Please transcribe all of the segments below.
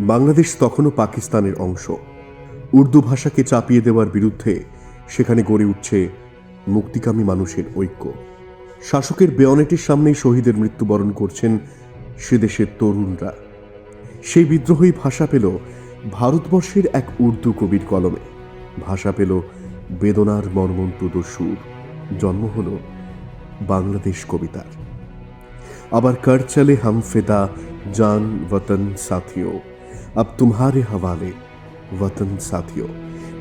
বাংলাদেশ তখনও পাকিস্তানের অংশ। উর্দু ভাষাকে চাপিয়ে দেওয়ার বিরুদ্ধে সেখানে গড়ে উঠছে মুক্তিকামী মানুষের ঐক্য। শাসকের বেয়নেটের সামনেই শহীদের মৃত্যুবরণ করছেন সে দেশের তরুণরা। সেই বিদ্রোহী ভাষা পেল ভারতবর্ষের এক উর্দু কবির কলমে। ভাষা পেল বেদনার মর্মন্তুদ সুর। জন্ম হল বাংলাদেশ কবিতার। আবার কারচালে হামফেদা জান ওতন সাথিও। अब तुम्हारे हवाले वतन साथियों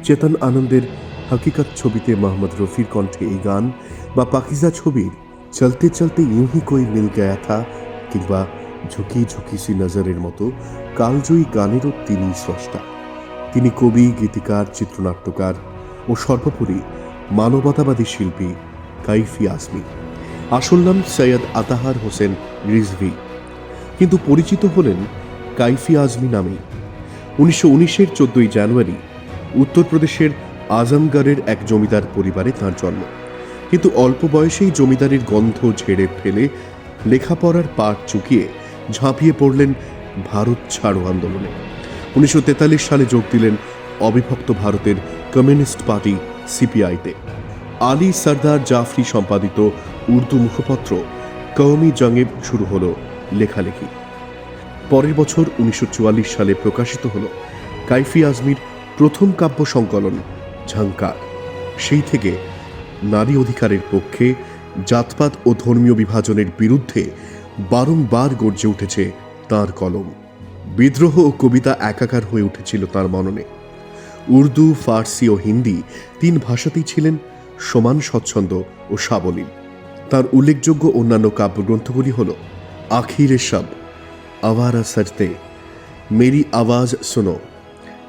চেতন আনন্দের হকিকত ছবিতে মোহাম্মদ রফির কণ্ঠে এই গান বা পাকিজা ছবির চলতে চলতে ইউঁ হি কোই মিল গয়া থা কিংবা ঝুঁকি ঝুঁকি সি নজরের মতো কালজয়ী গানেরও তিনি স্রষ্টা তিনি কবি গীতিকার চিত্রনাট্যকার ও সর্বোপরি মানবতাবাদী শিল্পী কাইফি আজমি আসল নাম সৈয়দ আতাহার হোসেন রিজভি কিন্তু পরিচিত হলেন কাইফি আজমি নামেই উনিশশো উনিশের চোদ্দই জানুয়ারি উত্তরপ্রদেশের আজমগড়ের এক জমিদার পরিবারে তার জন্ম। কিন্তু অল্প বয়সেই জমিদারির গন্ধ ঝেড়ে ফেলে লেখাপড়ার পাঠ চুকিয়ে ঝাঁপিয়ে পড়লেন ভারত ছাড়ো আন্দোলনে। উনিশশো তেতাল্লিশ সালে যোগ দিলেন অবিভক্ত ভারতের কমিউনিস্ট পার্টি সিপিআইতে। আলী সর্দার জাফরি সম্পাদিত উর্দু মুখপত্র কওমি জঙ্গে শুরু হলো লেখালেখি। পরের বছর উনিশশো চুয়াল্লিশ সালে প্রকাশিত হল কাইফি আজমির প্রথম কাব্য সংকলন ঝঙ্কার সেই থেকে নারী অধিকারের পক্ষে জাতপাত ও ধর্মীয় বিভাজনের বিরুদ্ধে বারংবার গর্জে উঠেছে তার কলম। বিদ্রোহ ও কবিতা একাকার হয়ে উঠেছিল তার মননে। উর্দু, ফার্সি ও হিন্দি তিন ভাষাতেই ছিলেন সমান স্বচ্ছন্দ ও সাবলীল। তার উল্লেখযোগ্য অন্যান্য কাব্যগ্রন্থগুলি হল আখিরে সব আওয়ারা সরতে মেরি আওয়াজ শোনো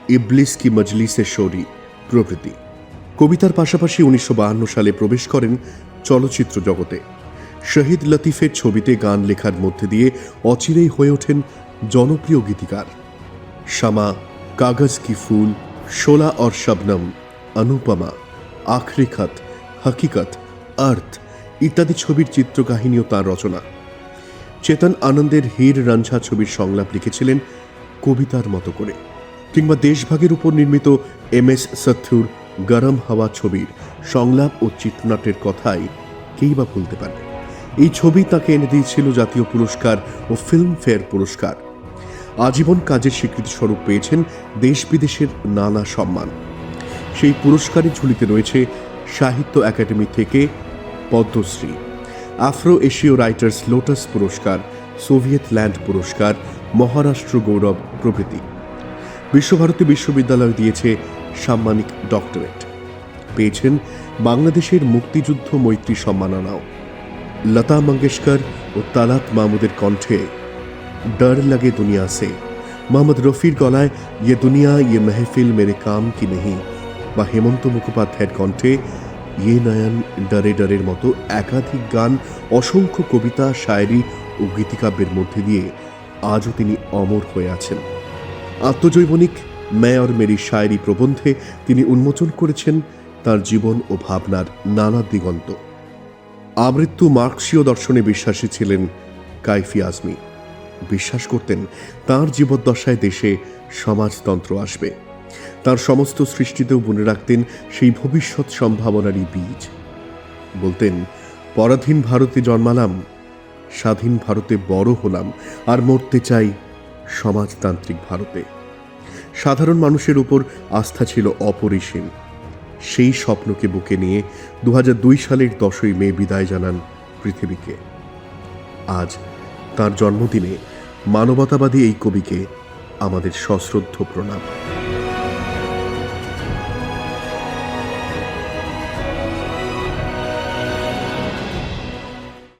ইবলিস কি মজলিসে শোরি প্রভৃতি কবিতার পাশাপাশি উনিশশো সালে প্রবেশ করেন চলচ্চিত্র জগতে শহীদ লতিফের ছবিতে গান লেখার মধ্যে দিয়ে অচিরেই হয়ে ওঠেন জনপ্রিয় গীতিকার শামা কাগজ কি ফুল শোলা और শবনম অনুপমা আখরি খত হকিকত আর্থ ইত্যাদি ছবির চিত্রকাহিনীও তার রচনা চেতন আনন্দের হীর রাঞ্ঝা ছবির সংলাপ লিখেছিলেন কবিতার মতো করে, কিংবা দেশভাগের উপর নির্মিত এম এস সথুর গরম হাওয়া ছবির সংলাপ ও চিত্রনাট্যের কথাই কেই বা ভুলতে পারে। এই ছবি তাকে এনে দিয়েছিল জাতীয় পুরস্কার ও ফিল্মফেয়ার পুরস্কার। আজীবন কাজের স্বীকৃতি স্বরূপ পেয়েছেন দেশ বিদেশের নানা সম্মান। সেই পুরস্কারের ঝুলিতে রয়েছে সাহিত্য একাডেমি থেকে পদ্মশ্রী। আফ্রো এশীয় রাইটার্স লোটাস পুরস্কার সোভিয়েত ল্যান্ড পুরস্কার মহারাষ্ট্র গৌরব প্রভৃতি বিশ্বভারতী বিশ্ববিদ্যালয় দিয়েছে সাম্মানিক ডক্টরেট পেয়েছেন বাংলাদেশের মুক্তিযুদ্ধ মৈত্রী সম্মাননাও। লতা মঙ্গেশকর ও তালাত মাহমুদের কণ্ঠে ডর লাগে দুনিয়া সে। মোহাম্মদ রফির গলায় ইয়ে দুনিয়া ইয়ে মেহফিল, মেরে কাম কি নেহি? বা হেমন্ত মুখোপাধ্যায়ের কণ্ঠে ইয়ে নয়ন ডরে মতো একাধিক গান, অসংখ্য কবিতা, শায়েরি ও গীতিকাব্যের মধ্যে দিয়ে আজও তিনি অমর হয়ে আছেন। আত্মজৈবনিক মেয়র মেরি শায়েরি প্রবন্ধে তিনি উন্মোচন করেছেন তার জীবন ও ভাবনার নানা দিগন্ত। আমৃত্যু মার্কসীয় দর্শনে বিশ্বাসী ছিলেন কাইফি আজমি। বিশ্বাস করতেন, তার জীবদ্দশায় দেশে সমাজতন্ত্র আসবে। তার সমস্ত সৃষ্টিতেও মনে রাখতেন সেই ভবিষ্যৎ সম্ভাবনারই বীজ। বলতেন, পরাধীন ভারতে জন্মালাম, স্বাধীন ভারতে বড় হলাম, আর মরতে চাই সমাজতান্ত্রিক ভারতে। সাধারণ মানুষের উপর আস্থা ছিল অপরিসীম। সেই স্বপ্নকে বুকে নিয়ে দু হাজার দুই সালের দশই মে বিদায় জানান পৃথিবীকে। আজ তার জন্মদিনে মানবতাবাদী এই কবিকে আমাদের সশ্রদ্ধ প্রণাম।